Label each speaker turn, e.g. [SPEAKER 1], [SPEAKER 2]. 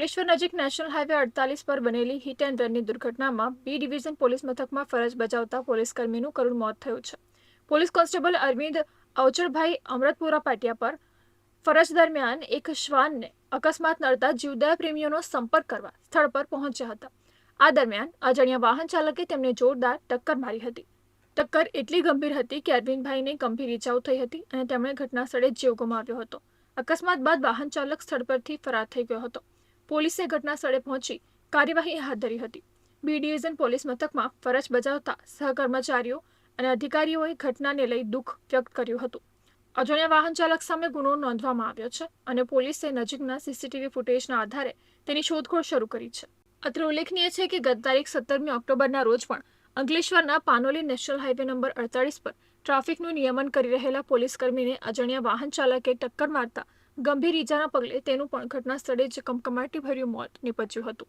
[SPEAKER 1] અંકલેશ્વર નજીક national highway અડતાલીસ પર બનેલી હિટ એન્ડ રનની દુર્ઘટનામાં બી ડિવિઝન પોલીસ મથકમાં ફરજ બજાવતા પોલીસ કર્મીનું કરુણ મોત થયું છે. પોલીસ કોન્સ્ટેબલ અરવિંદ અવચરભાઈ અમૃતપુરા પાટિયા પર ફરજ દરમિયાન એક શ્વાનને અકસ્માત નડતા જીવદયા પ્રેમીઓનો સંપર્ક કરવા સ્થળ પર પહોંચ્યા હતા. આ દરમિયાન અજાણ્યા વાહન ચાલકે તેમને જોરદાર ટક્કર મારી હતી. ટક્કર એટલી ગંભીર હતી કે અરવિંદભાઈને ગંભીર ઇજાઓ થઈ હતી અને તેમણે ઘટના સ્થળે જીવ ગુમાવ્યો હતો. અકસ્માત બાદ વાહન ચાલક સ્થળ પરથી ફરાર થઈ ગયો હતો. પોલીસે ઘટના સ્થળે પહોંચી કાર્યવાહી હાથ ધરી હતી. બી ડિવિઝન પોલીસ મથકમાં ફરજ બજાવતા સહકર્મચારીઓ અને અધિકારીઓએ ઘટનાને લઈ દુઃખ વ્યક્ત કર્યું હતું. અજાણ્યા વાહન ચાલક સામે ગુનો નોંધવામાં આવ્યો છે અને પોલીસે નજીકના સીસીટીવી ફૂટેજના આધારે તેની શોધખોળ શરૂ કરી છે. અત્રે ઉલ્લેખનીય છે કે ગત તારીખ સત્તરમી ઓક્ટોબરના રોજ પણ અંકલેશ્વરના પાનોલી નેશનલ હાઈવે નંબર અડતાલીસ પર ટ્રાફિકનું નિયમન કરી રહેલા પોલીસકર્મીને અજાણ્યા વાહન ચાલકે ટક્કર મારતા ગંભીર ઈજાના પગલે તેનું પણ ઘટના સ્થળે જ કમકમાટી ભર્યું મોત નીપજ્યું હતું.